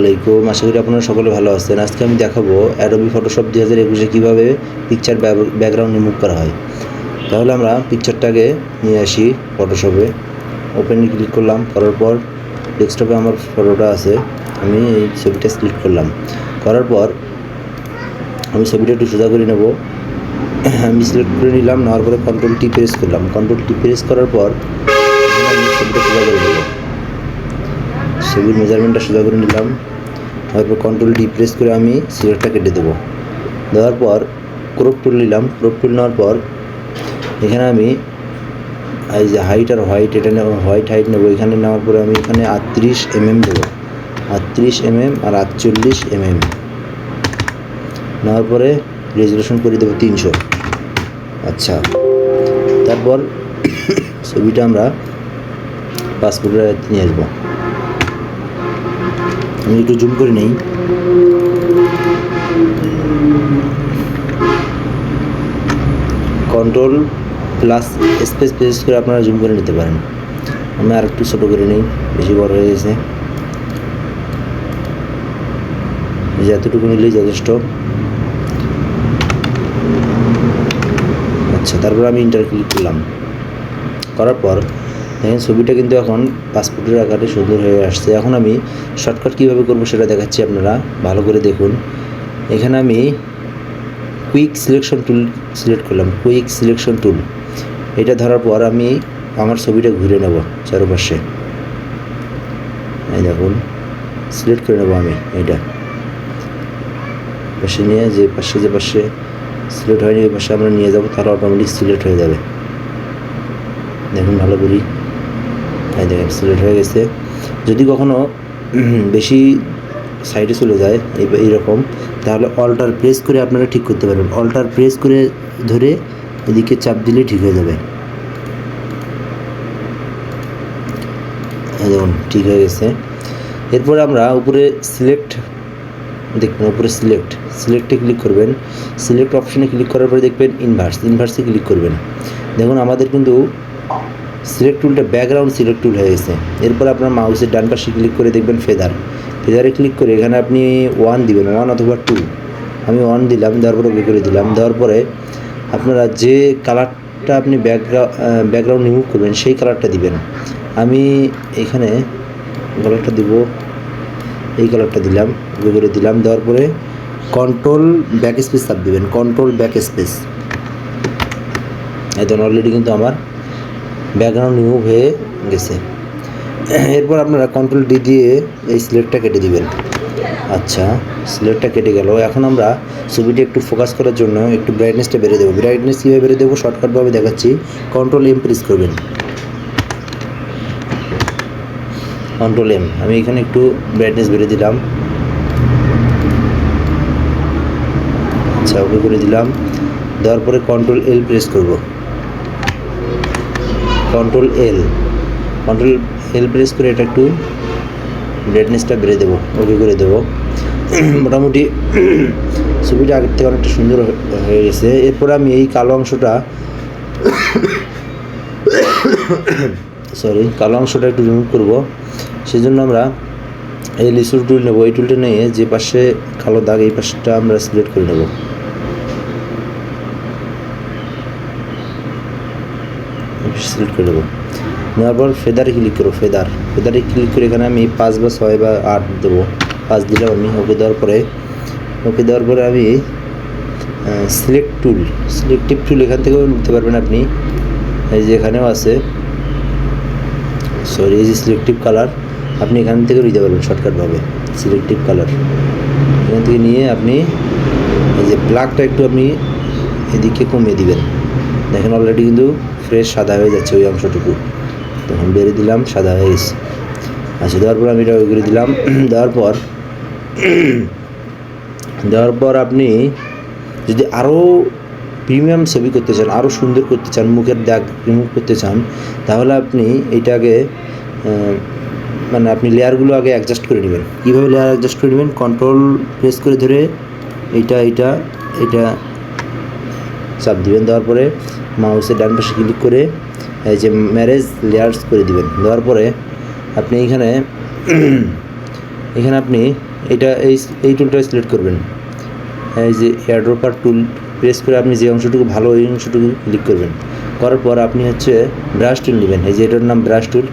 আলাইকুম। আশা করি আপনারা সকলে ভালো আছেন। আজকে আমি দেখাবো অ্যাডোবি ফটোশপ দুই হাজার একুশে কীভাবে পিকচার ব্যাকগ্রাউন্ড রিমুভ করা হয়। তাহলে আমরা পিকচারটাকে নিয়ে আসি ফটোশপে ওপেনে ক্লিক করলাম, করার পর ডেস্কটপে আমার ফটোটা আছে। আমি এই ছবিটা সিলেক্ট করলাম। করার পর আমি ছবিটা একটু সোজা করে নেব। আমি সিলেক্ট করে নিলাম, নেওয়ার পরে কন্ট্রোল টি প্রেস করলাম। কন্ট্রোল টি প্রেস করার পর ছবিটা সোজা করে নেব। ছবির মেজারমেন্টটা সোজা করে নিলাম। তারপর কন্ট্রোল ডি প্রেস করে আমি সিলেক্টটা কেটে দেবো। দেওয়ার পর ক্রপ টুল নিলাম। ক্রপ টুল নেওয়ার পর এখানে আমি এই যে হাইট আর হোয়াইট এটা নেব হোয়াইট হাইট নেব। এখানে নেওয়ার পরে আমি এখানে আটত্রিশ এম এম দেবো। আটত্রিশ এমএম আর আটচল্লিশ এম এম নেওয়ার পরে রেজলিউশন করে দেবো তিনশো। আচ্ছা। তারপর ছবিটা আমরা পাসপোর্টে নিয়ে আসব। আমি একটু জুম করে নেই। কন্ট্রোল প্লাস স্পেস প্রেস করে আপনারা জুম করে নিতে পারেন। আমি আর একটু ছোটো করে নিই, বেশি বড় হয়ে গেছে। এই যে এতটুকু নিলেই যথেষ্ট। আচ্ছা তারপর আমি ইন্টার ক্লিক করলাম। করার পর দেখেন ছবিটা কিন্তু এখন পাসপোর্টের আকারে সুন্দর হয়ে আসছে। এখন আমি শর্টকাট কীভাবে করব সেটা দেখাচ্ছি আপনারা। ভালো করে দেখুন। এখানে আমি কুইক সিলেকশন টুল সিলেক্ট করলাম। কুইক সিলেকশন টুল এটা ধরার পর আমি আমার ছবিটা ঘুরে নেব চারপাশে। এই দেখুন সিলেক্ট করে নেব আমি এটা। পাশে নিয়ে যে পাশে যে পাশে সিলেক্ট হয়নি, ওই পাশে আমরা নিয়ে যাব তাহলে অটোমেটিক সিলেক্ট হয়ে যাবে। দেখুন, ভালো করি। এই দেখেন সিলেক্ট হয়ে গেছে। যদি কখনো বেশি সাইডে চলে যায়, এই- এইরকম, তাহলে অল্টার প্রেস করে আপনারা ঠিক করতে পারবেন। অল্টার প্রেস করে ধরে এদিকে চাপ দিলে ঠিক হয়ে যাবে। দেখুন, ঠিক হয়ে গেছে। এরপরে আমরা উপরে সিলেক্ট দেখবেন উপরে সিলেক্ট সিলেক্টে ক্লিক করবেন। সিলেক্ট অপশনে ক্লিক করার পরে দেখবেন ইনভার্স ইনভার্সে ক্লিক করবেন। দেখুন, আমাদের কিন্তু সিলেক্ট টুলটা ব্যাকগ্রাউন্ড সিলেক্ট টুল হয়ে গেছে। এরপর আপনার মাউসের ডান পাশে ক্লিক করে দেখবেন ফেদার ফেদারে ক্লিক করে এখানে আপনি ওয়ান দিবেন ওয়ান অথবা টু আমি ওয়ান দিলাম, দেওয়ার পরে ওকে করে দিলাম। দেওয়ার পরে আপনারা যে কালারটা আপনি ব্যাকগ্রাউন্ড ব্যাকগ্রাউন্ড রিমুভ করবেন, সেই কালারটা দিবেন। আমি এখানে কালারটা দিব, এই কালারটা দিলাম করে দিলাম। দেওয়ার পরে কন্ট্রোল ব্যাক স্পেস চাপ দেবেন কন্ট্রোল ব্যাক স্পেস এই অলরেডি কিন্তু আমার ব্যাকগ্রাউন্ড রিমুভ হয়ে গেছে। এরপর আপনারা কন্ট্রোল ডি দিয়ে এই সিলেক্টটা কেটে দিবেন। আচ্ছা সিলেক্টটা কেটে গেল। এখন আমরা ছবিটি একটু ফোকাস করার জন্য একটু ব্রাইটনেসটা বেড়ে দেবো। ব্রাইটনেস কীভাবে বেড়ে দেবো? শর্টকাটভাবে দেখাচ্ছি। কন্ট্রোল এম প্রেস করবেন। কন্ট্রোল এম আমি এখানে একটু ব্রাইটনেস বেড়ে দিলাম। আচ্ছা ওকে করে দিলাম। দেওয়ার পরে কন্ট্রোল এল প্রেস করব। Control L control L press করে এটা একটু ব্রাইটনেসটা বেড়ে দেবো ওকে করে দেবো। মোটামুটি ছবিটা আগের থেকে অনেকটা সুন্দর হয়ে- গেছে। এরপর আমি এই কালো অংশটা সরি কালো অংশটা একটু রিমুভ করব। সেজন্য আমরা এই লিসুর টুল নেব। এই টুলটা নিয়ে যে পাশে কালো দাগ, এই পাশটা আমরা সিলেক্ট করে নেব। সিলেক্ট করে দেবো। নেওয়ার পর ফেদারে ক্লিক করো, ফেদার। ফেদারে ক্লিক করে এখানে আমি পাঁচ বা ছয় বা আট দেবো। পাঁচ দিলাম আমি, ওকে দেওয়ার পরে, ওকে দেওয়ার পরে আমি সিলেক্ট টুল সিলেক্টিভ টুল এখান থেকেও নিতে পারবেন আপনি। এই যে এখানেও আছে। সরি এই যে সিলেক্টিভ কালার আপনি এখান থেকেও নিতে পারবেন শর্টকাটভাবে সিলেক্টিভ কালার এখান থেকে নিয়ে আপনি, এই যে ব্ল্যাকটা একটু আপনি এদিকে কমিয়ে দিবেন। দেখেন অলরেডি কিন্তু ফ্রেশ সাদা হয়ে যাচ্ছে ওই অংশটুকু। তখন বেড়ে দিলাম সাদা হয়ে গেছে। আচ্ছা দেওয়ার পর আমি এটা করে দিলাম। দেওয়ার পর দেওয়ার পর আপনি যদি আরও প্রিমিয়াম ছবি করতে চান আরও সুন্দর করতে চান মুখের দাগ রিমুভ করতে চান তাহলে আপনি এইটাকে আহ, মানে আপনি লেয়ারগুলো আগে অ্যাডজাস্ট করে নেবেন। কীভাবে লেয়ার অ্যাডজাস্ট করে নেবেন? কন্ট্রোল প্রেস করে ধরে এইটা এইটা এটা চাপ দিবেন, দেওয়ার পরে মাউসের ডান পাশে ক্লিক করে, এই যে ম্যারেজ লেয়ার্স করে দিবেন। দেওয়ার পরে আপনি এখানে এখানে আপনি এটা, এই এই টুলটা সিলেক্ট করবেন। এই যে এয়ারড্রপার টুল প্রেস করে আপনি যে অংশটুকু ভালো, ওই অংশটুকু ক্লিক করবেন। করার পর আপনি হচ্ছে ব্রাশ টুল নেবেন। এই যে এটার নাম ব্রাশ টুল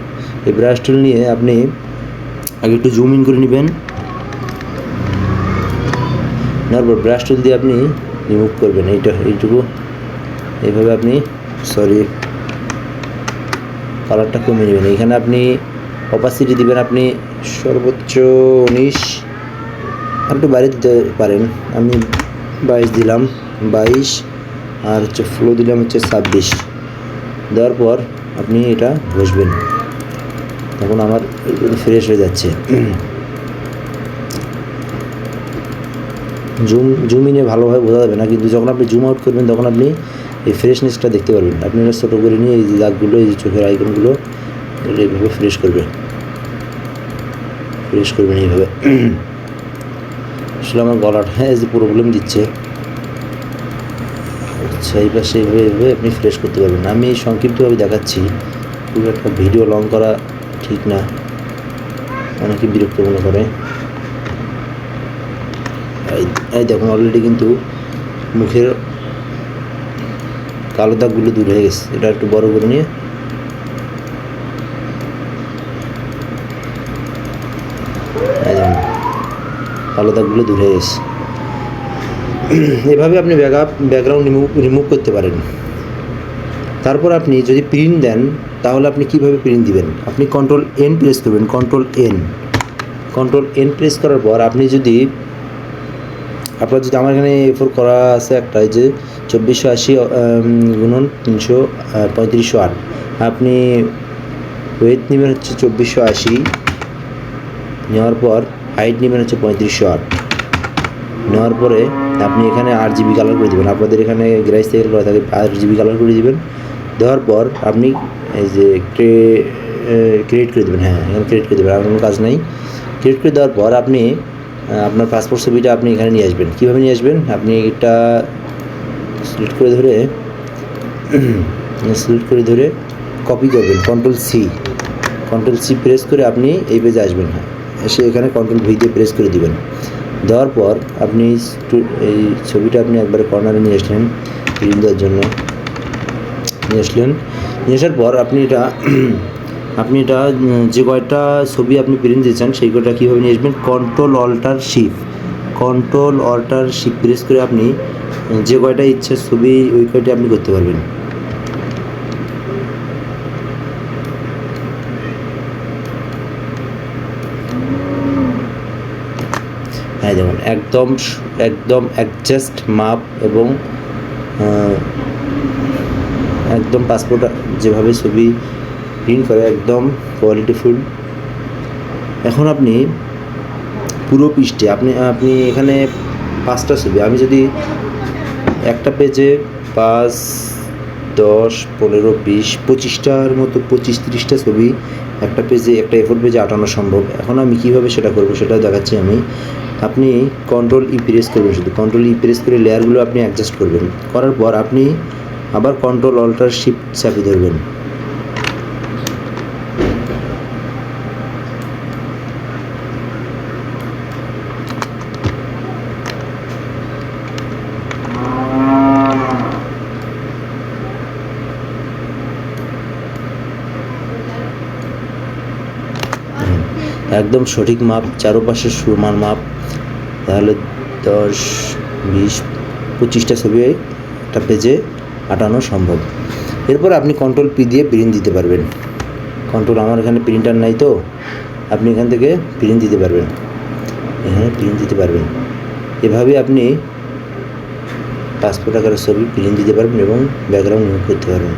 এই ব্রাশ টুল নিয়ে আপনি আগে একটু জুম ইন করে নেবেন। নেওয়ার পর ব্রাশ টুল দিয়ে আপনি রিমুভ করবেন, এইটা, এইটুকু। এইভাবে আপনি সরি কালারটা কমিয়ে নেবেন। এখানে আপনি অপাসিটি দিবেন, আপনি সর্বোচ্চ উনিশ আর একটু বাইরে দিতে পারেন। আমি বাইশ দিলাম, বাইশ, আর হচ্ছে ফ্লো দিলাম হচ্ছে ছাব্বিশ। দেওয়ার পর আপনি এটা বসবেন তখন আমার ফ্রেশ হয়ে যাচ্ছে। জুম জুম ইনে ভালোভাবে বোঝা যাবে না কিন্তু যখন আপনি জুম আউট করবেন, তখন আপনি এই ফ্রেশনেসটা দেখতে পারবেন। আপনি এটা ছোটো করে নিয়ে এই যে দাগগুলো, এই যে চোখের আইকনগুলো এইভাবে ফ্রেশ করবেন। ফ্রেশ করবেন এইভাবে। আসলে আমার গলাটা হ্যাঁ যে প্রবলেম দিচ্ছে। আচ্ছা এই পাশে এইভাবে এইভাবে আপনি ফ্রেশ করতে পারবেন। আমি সংক্ষিপ্তভাবে দেখাচ্ছি। খুব একটা ভিডিও লং করা ঠিক না। অনেকে বিরক্ত মনে করে। এই- দেখুন অলরেডি কিন্তু মুখের কালো দাগগুলো দূর হয়ে গেছে। এটা একটু বড় করে নিয়ে। কালো দাগগুলো দূর হয়ে গেছে। এভাবে আপনি ব্যাকআপ ব্যাকগ্রাউন্ড রিমুভ রিমুভ করতে পারেন। তারপর আপনি যদি প্রিন্ট দেন, তাহলে আপনি কীভাবে প্রিন্ট দিবেন? আপনি কন্ট্রোল এন প্রেস করবেন control N control N press করার পর আপনি যদি আপনার যদি আমার এখানে এফোর করা আছে একটা যে চব্বিশশো আশি গুণন তিনশো পঁয়ত্রিশশো আট। আপনি ওয়েট নেবেন হচ্ছে চব্বিশশো আশি, নেওয়ার পর হাইট নেবেন হচ্ছে পঁয়ত্রিশশো আট। নেওয়ার পরে আপনি এখানে আট জিবি কালার করে দেবেন। আপনাদের এখানে গ্রাইস থেকে করা থাকে আট জিবি কালার করে দেবেন। দেওয়ার পর আপনি এই যে ক্রিয়েট করে দেবেন। হ্যাঁ এখানে ক্রিয়েট করে দেবেন। আর কোনো কাজ নেই। ক্রিয়েট করে দেওয়ার পর আপনি আপনার পাসপোর্ট ছবিটা আপনি এখানে নিয়ে আসবেন। কীভাবে নিয়ে আসবেন? আপনি এটা সিলেক্ট করে ধরে সিলেক্ট করে ধরে কপি করবেন control C control C press করে আপনি এই পেজে আসবেন। হ্যাঁ এসে এখানে কন্ট্রোল ভি দিয়ে প্রেস করে দিবেন। দেওয়ার পর আপনি এই ছবিটা আপনি একবারে কর্নারে নিয়ে আসলেন দেওয়ার জন্য। নিয়ে আসলেন। নিয়ে আসার পর আপনি এটা আপনি এটা, যে কয়টা ছবি আপনি প্রিন্ট দিতে চান সেই কয়টা কীভাবে নিয়ে আসবেন? Control alter shift control alter shift press করে আপনি, যে কয়টা ইচ্ছা ছবি, ওই কয়টা আপনি করতে পারবেন। হ্যাঁ দেখুন, একদম একদম অ্যাডজাস্ট মাপ এবং একদম পাসপোর্ট যেভাবে ছবি প্রিন্ট করে একদম কোয়ালিটিফুল এখন আপনি পুরো পৃষ্ঠে, আপনি আপনি এখানে পাঁচটা ছবি, আমি যদি একটা পেজে পাঁচ, দশ, পনেরো, বিশ, পঁচিশটার মতো, পঁচিশ, তিরিশটা ছবি, একটা পেজে একটা এফোর পেজে আটানো সম্ভব। এখন আমি কীভাবে সেটা করব সেটা দেখাচ্ছি আমি। আপনি কন্ট্রোল ই প্রেস করবেন শুধু। কন্ট্রোল ই প্রেস করে লেয়ারগুলো আপনি অ্যাডজাস্ট করবেন। করার পর আপনি আবার কন্ট্রোল অল্টার শিফট চাপিয়ে ধরবেন। একদম সঠিক মাপ, চারপাশে সমান মাপ, তাহলে দশ, বিশ, পঁচিশটা ছবি একটা পেজে আটানো সম্ভব। এরপর আপনি কন্ট্রোল পি দিয়ে প্রিন্ট দিতে পারবেন। কন্ট্রোল আমার এখানে প্রিন্টার নাই তো, আপনি এখান থেকে প্রিন্ট দিতে পারবেন। এখানে প্রিন্ট দিতে পারবেন। এভাবে আপনি পাসপোর্ট আকারের ছবি, প্রিন্ট দিতে পারবেন এবং ব্যাকগ্রাউন্ড রিমুভ করতে পারবেন।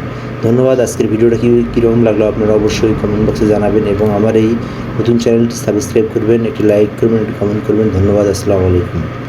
ধন্যবাদ, আজকের ভিডিওটা কী, কীরকম লাগল আপনারা অবশ্যই কমেন্ট বক্সে জানাবেন এবং আমার এই নতুন চ্যানেলটি সাবস্ক্রাইব করবেন, একটি লাইক করবেন, একটি কমেন্ট করবেন। ধন্যবাদ, আসসালামু আলাইকুম।